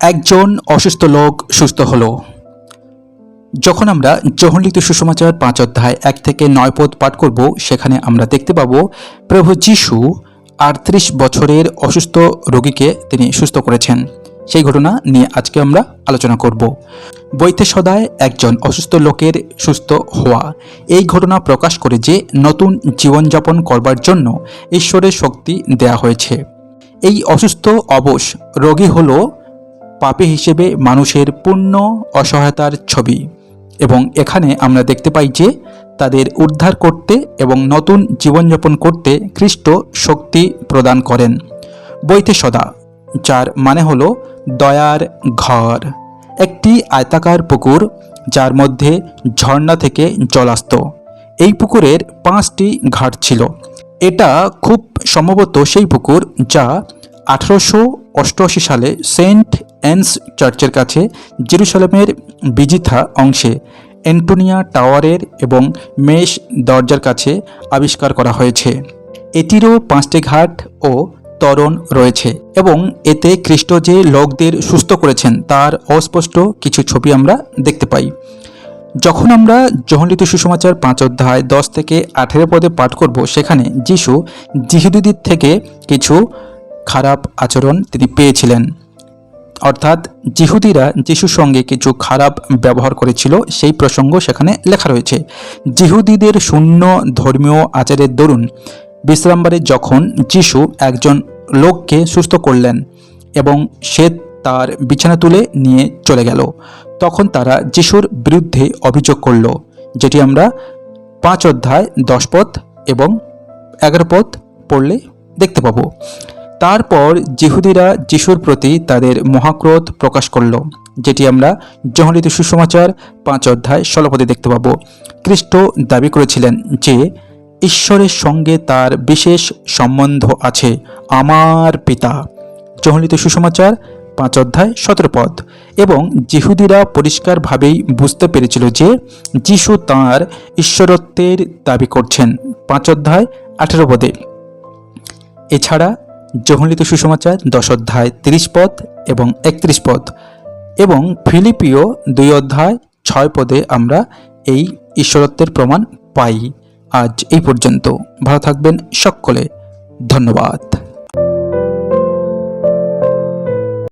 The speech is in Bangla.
একজন অসুস্থ লোক সুস্থ হলো। যখন আমরা জহরলিত সুসমাচার পাঁচ অধ্যায় এক থেকে নয় পদ পাঠ করব, সেখানে আমরা দেখতে পাবো, প্রভু যিশু আটত্রিশ বছরের অসুস্থ রোগীকে তিনি সুস্থ করেছেন। সেই ঘটনা নিয়ে আজকে আমরা আলোচনা করব। বইতে সদায় একজন অসুস্থ লোকের সুস্থ হওয়া। এই ঘটনা প্রকাশ করে যে নতুন জীবনযাপন করবার জন্য ঈশ্বরের শক্তি দেয়া হয়েছে। এই অসুস্থ অবশ রোগী হলো পাপী হিসেবে মানুষের পূর্ণ অসহায়তার ছবি। এবং এখানে আমরা দেখতে পাই যে তাদের উদ্ধার করতে এবং নতুন জীবনযাপন করতে খ্রিস্ট শক্তি প্রদান করেন। বইতে সদা, যার মানে হলো দয়ার ঘর। একটি আয়তাকার পুকুর, যার মধ্যে ঝর্ণা থেকে জল আসতো। এই পুকুরের পাঁচটি ঘাট ছিল। এটা খুব সম্ভবত সেই পুকুর যা আঠারোশো অষ্টআশি সালে সেন্ট অ্যান্স চার্চের কাছে জেরুসালেমের বিজিথা অংশে অ্যান্টোনিয়া টাওয়ারের এবং মেষ দরজার কাছে আবিষ্কার করা হয়েছে। এটিরও পাঁচটি ঘাট ও ত্বরণ রয়েছে এবং এতে খ্রিস্ট যে লোকদের সুস্থ করেছেন তার অস্পষ্ট কিছু ছবি আমরা দেখতে পাই। যখন আমরা জহলিত সুসমাচার পাঁচ অধ্যায় দশ থেকে আঠেরো পদে পাঠ করব, সেখানে যিশু জিহুদিদের থেকে কিছু খারাপ আচরণ তিনি পেয়েছিলেন। অর্থাৎ জিহুদিরা যিশুর সঙ্গে কিছু খারাপ ব্যবহার করেছিল, সেই প্রসঙ্গ সেখানে লেখা রয়েছে। জিহুদিদের শূন্য ধর্মীয় আচারের দরুন বিশ্রামবারে যখন যিশু একজন লোককে সুস্থ করলেন এবং সে তার বিছানা তুলে নিয়ে চলে গেল, তখন তারা যিশুর বিরুদ্ধে অভিযোগ করল, যেটি আমরা পাঁচ অধ্যায় দশ পথ এবং এগারো পথ পড়লে দেখতে পাবো। তারপর জিহুদিরা যিশুর প্রতি তাদের মহাক্রোধ প্রকাশ করল, যেটি আমরা জহলিত সুসমাচার পাঁচ অধ্যায় ষোলপদে দেখতে পাবো। খ্রিস্ট দাবি করেছিলেন যে, ঈশ্বরের সঙ্গে তার বিশেষ সম্বন্ধ আছে আমার পিতা। জহলিত সুসমাচার পাঁচ অধ্যায় সতেরো পদ। এবং জিহুদিরা পরিষ্কারভাবেই বুঝতে পেরেছিল যে, যিশু তাঁর ঈশ্বরত্বের দাবি করছেন, পাঁচ অধ্যায় আঠেরো পদে। এছাড়া জহলিত সুসমাচার, দশ অধ্যায় তিরিশ পদ এবং একত্রিশ পদ। এবং ফিলিপিও দুই অধ্যায় ছয় পদে আমরা এই ঈশ্বরত্বের প্রমাণ পাই। আজ এই পর্যন্ত। ভালো থাকবেন সকলে। ধন্যবাদ।